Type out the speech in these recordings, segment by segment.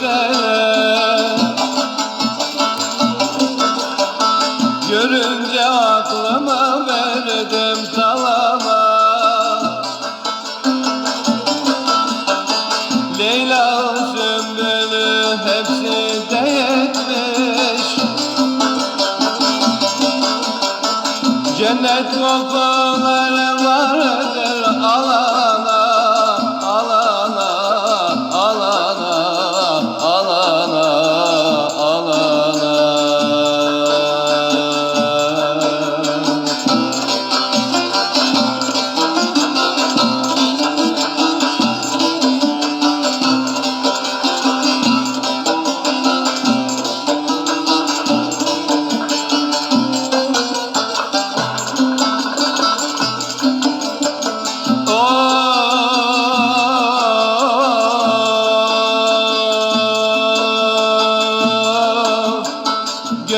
güzele Görünce aklıma verdim talama Leyla Sümbül'ü hepsi de yetmiş. Cennet kokuları vardır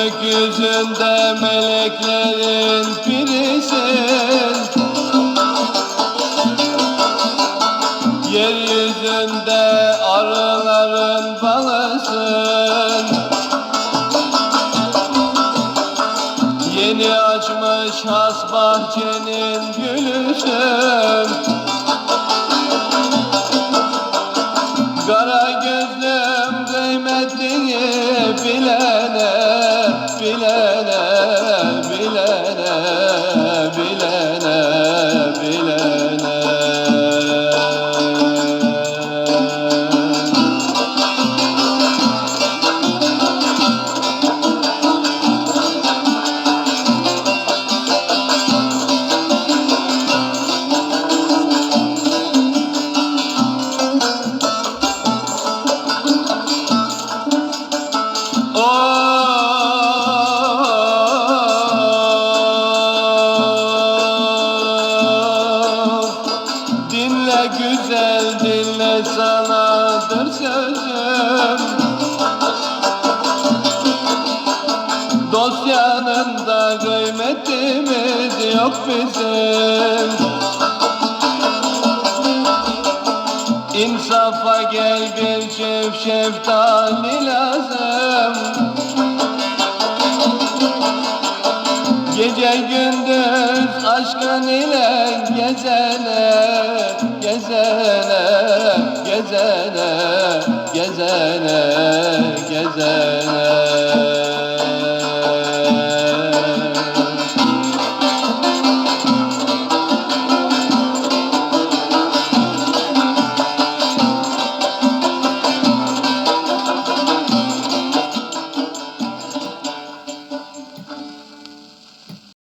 Gökyüzünde meleklerin birisin Yeryüzünde arıların balısın Yeni açmış has bahçenin gülüsün Kara gözlüm kıymetini bilene, bilene, güzel dinle sanadır sözüm Dost yanında kıymetimiz yok bizim. İnsafa gel bir çift şeftali lazım. Gece gündüz aşkın ile gezene, gezene, gezene.